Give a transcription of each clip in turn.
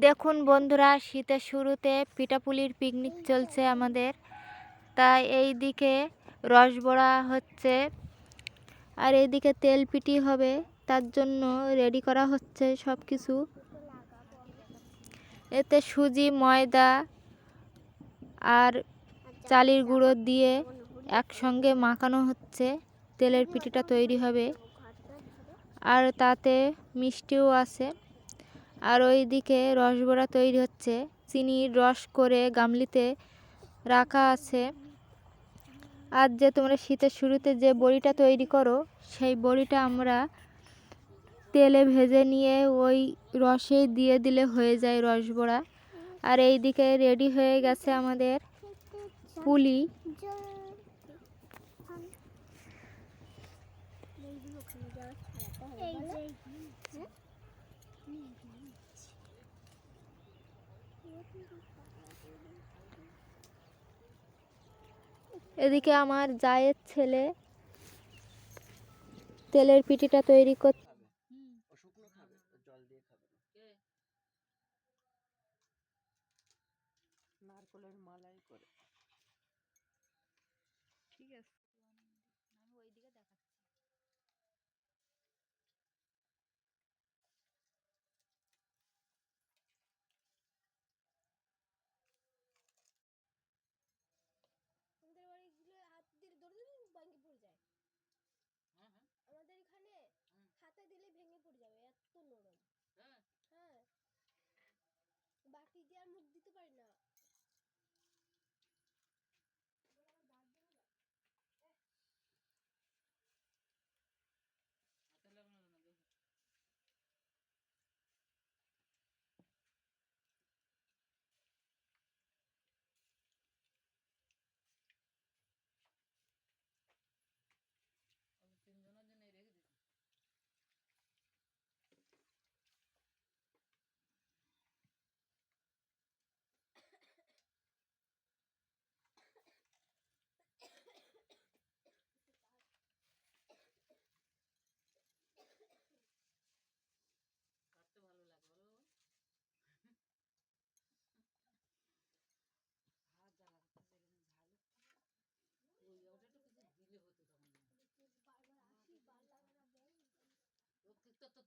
দেখুন বন্ধুরা, শীতের শুরুতে পিঠাপুলির পিকনিক চলছে আমাদের। তাই এই দিকে রসবড়া হচ্ছে আর এইদিকে তেল পিঠি হবে, তার জন্য রেডি করা হচ্ছে সব কিছু এতে সুজি, ময়দা আর চালের গুঁড়ো দিয়ে একসঙ্গে মাখানো হচ্ছে, তেলের পিঠিটা তৈরি হবে। আর তাতে মিষ্টিও আছে। আর ওই ওইদিকে রসবড়া তৈরি হচ্ছে। চিনির রস করে গামলিতে রাখা আছে। আর যে তোমরা শীতের শুরুতে যে বড়িটা তৈরি করো সেই বড়িটা আমরা তেলে ভেজে নিয়ে ওই রসে দিয়ে দিলে হয়ে যায় রসবড়া। আর এই দিকে রেডি হয়ে গেছে আমাদের পুলি। এদিকে আমার জায়ের ছেলে তেলের পিটিটা তৈরি করছে ও শুকনো খাবে ও জল দিয়ে খাবে না নারকলের মালাই করে ঠিক আছে আমি ওইদিকে দেখাচ্ছি আমাদের বাড়িগুলো হাত দিয়ে ধরে দিলে ভেঙে পড়ে যায় আমাদের এখানে হাতে দিলে ভেঙে পড়ে যাবে এত নরম হ্যাঁ বাটি আর মুখ দিতে পারি না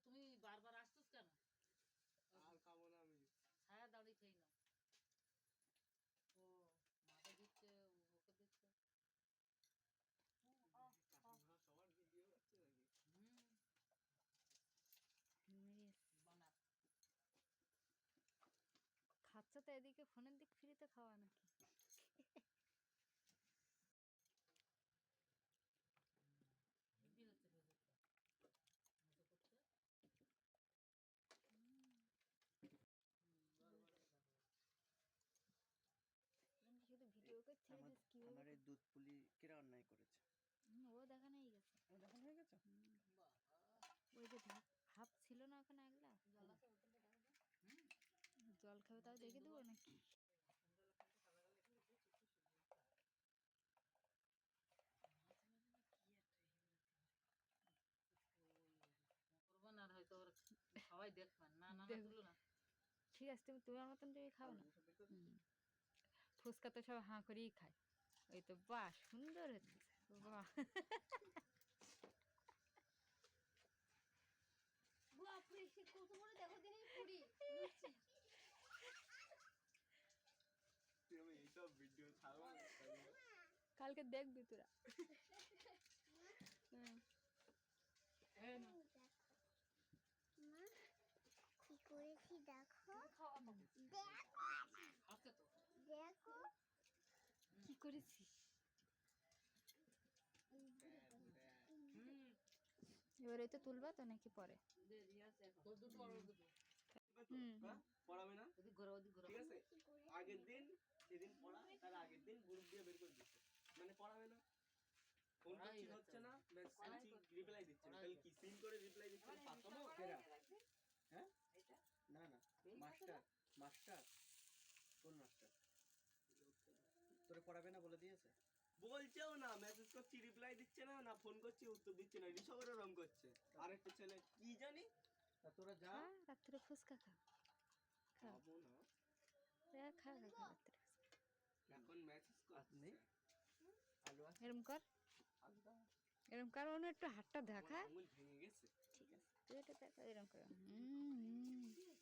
তো তো তুমি বারবার আসছোস কেন? আর খাব না আমি। ছায়া দাঁড়িয়ে খেয়ে নাও। ও মাথা দিচ্ছে ওকে দিচ্ছে। কাকিমারা সবার ভিডিও করছে নাকি? হুম। বানাত খাচ্ছে তো এদিকে ফোনের দিক ফ্রিতে খাওয়া নাকি হেভি হচ্ছে ভেতরটা মতো করছে তুমি শুধু ভিডিও করে ছেড়ে আমার এই দুধ পুলি কিরা অন্যায় করেছে। ও দেখানোই গেছে। ও হয়ে গেছে? ওই যে ভাপ ছিল না ওখানে একলা? জল খাবে তাও দেখে দেবো নাকি? করব না আর হয়তো ওর সবাই দেখবেন। না না না দেখবে। তুলো না ঠিক আছে তুমি তোমার মতন তুমি খাও না। ফুচকা তো সব হাঁ করেই খায়। ওই তো বাহ সুন্দর হচ্ছে বাহ। কালকে দেখবি তোরা। কি করেছি দেখো আছে তো দেখো কি করেছিস হুম এবার তো তুলবা তো নাকি পরে? আগের দিন যেদিন পড়া তার আগের দিন গ্রুপ দিয়ে বের করে দিচ্ছে। মানে পড়াবে না। ফোন করছি হচ্ছে না। মেসেজ রিপ্লাই দিচ্ছে। না পড়াই তাহলে করে রিপ্লাই দিচ্ছে? পাতামো কেরা? হ্যাঁ? না না। মাস্টার মাস্টার কোন মাস্টার তোরে পড়াবে না বলে দিয়েছে? বলছেও না মেসেজ করছি রিপ্লাই দিচ্ছে না না ফোন করছি উত্তর দিচ্ছে না ঋষভেরও রং করছে। আরেকটা ছেলে কি জানি? তা তোরা যা। রাত্রে ফুচকা খা। খা। খা খা খা ভেতরে। এখন ম্যাচ নেই এরম কর। এরম কর অন্য একটু হাতটা দেখা। আঙুল ভেঙে গেছে। ঠিক আছে তুই এটা দেখা এরম কর। হুম, হুম।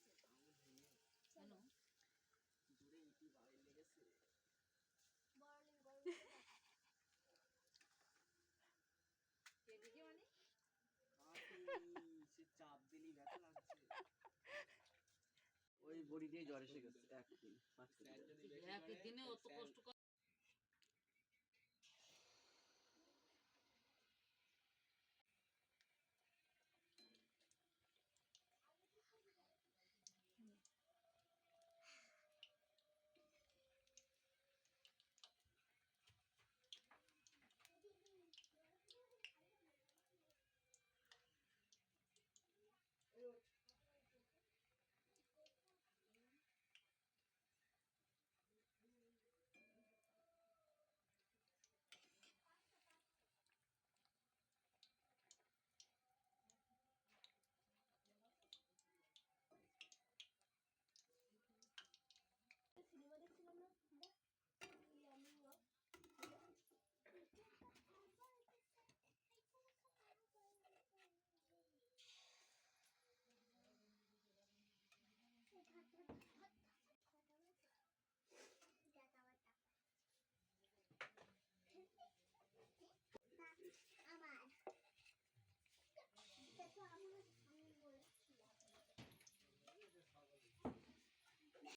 কেন দূরে ইটি বাড়ি লেগেছে বড়লিং গরম এদিকে মানে কাকি, সে চাপ দিলি ব্যথা লাগছে। ওই বড়ি দিয়ে জ্বর এসে গেছে একদিন একদিনে অত কষ্ট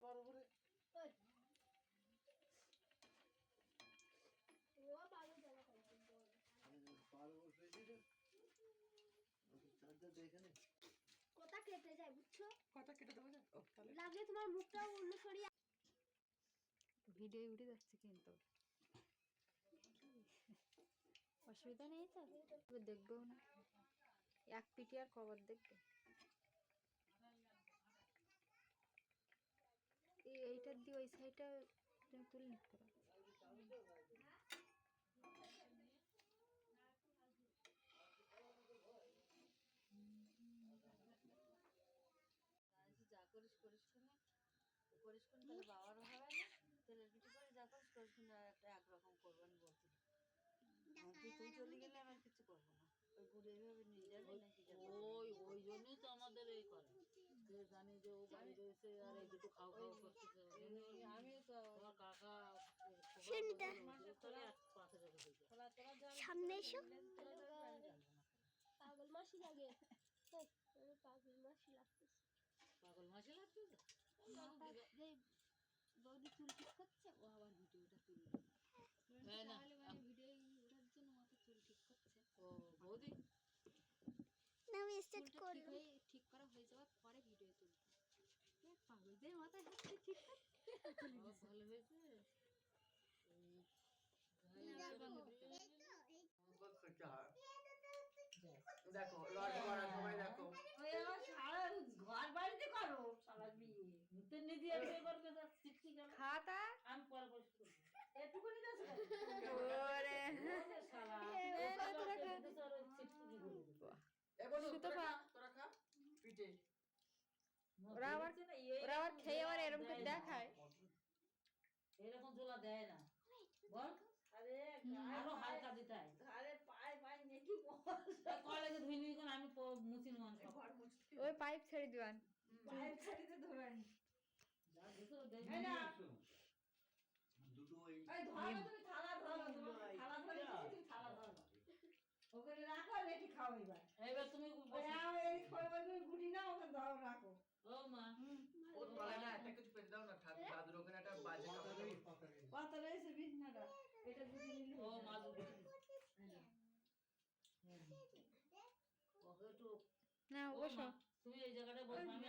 ওই ও বাবু জানা কথা কেটে যায় বুঝছ? কথা কেটে দেবো না? ও, তাহলে লাগলে তোমার মুখটা অন্য সরিয়ে ভিডিও উঠে যাচ্ছে কিন্তু। অসুবিধা নেই তো? দেখবেও না। এক পিটি আর কবার দেখবে। এইটার দিয়ে ওই সাইডটা তুমি তুলে নিতে পারো যা করিস করিস কিনা করিস কিনা তাহলে বাবারও হবে না তেলের পিঠে করে যা করিস করিস কিনা একটা একরকম তুই চলে গেলে আমার কিছু করব না ওই ঘুরে এইভাবে নিয়ে যাবে নাকি ওই ওই জন্যই তো আমাদের এই করে। জানি যে ও বাড়ি রয়েছে আর এই দুটো খাওয়া খাওয়া করতেছে। আমি তো আমার কাকা পাশে রেখে সামনে এসো। পাগল মাসি লাগে। এই, পাগল মাসি লাগতেছে। পাগল মাসে লাগছে যে বৌদি চুল ঠিক করছে ও আবার ভিডিওটা তুলবে না মানে ভিডিও ওঠার জন্য মাথা চুল ঠিক করছে। ও বৌদি। না আমি স্টার্ট চুলটা ঠিক হয়ে ঠিক করা হয়ে যাওয়ার পরে ভিডিও তুলবে এ পাগলদের মাথায় হচ্ছে ঠিক ভালো হয়েছে? দেখো লড়াই করার সময় দেখো। সারা ঘর বাড়িতে করো সারা বিয়ে নতুন নিজে বিয়ে করবে তো শিখছি কেন খাতা আমি পরে পরে এটুকুনি তো ওরে। ওরে তোরা। খা, তোরা খা পিঠে। ওরা দেখায়। এরকম ঝোলা দেয় না। বল। আরও হালকা দিতে হয়। আরে পায়ে পায়ে নেকি কলেজে ধুই নি আমি মুছি নি ওই পাইপ ছেড়ে দিবান ধরেন যা দুটো ওই এই ধরো তুমি থালা ধরো থালা ধরে দিছি, তুমি থালা ধরো ওখানে রাখো রেখে খাও এবার এবার তুমি গুটি না ওখানে ধরো রাখো ও মা ও তলায় না একটা কিছু পেতে দাও না ঠাকুর দাদুর ওখানে একটা বাজে কাপড় পাতা রয়েছে বিছনাটা এটা গুটি নিলে ও মা গুটি ওকে তো না বসো। তুমি এই জায়গাটা বসো আমি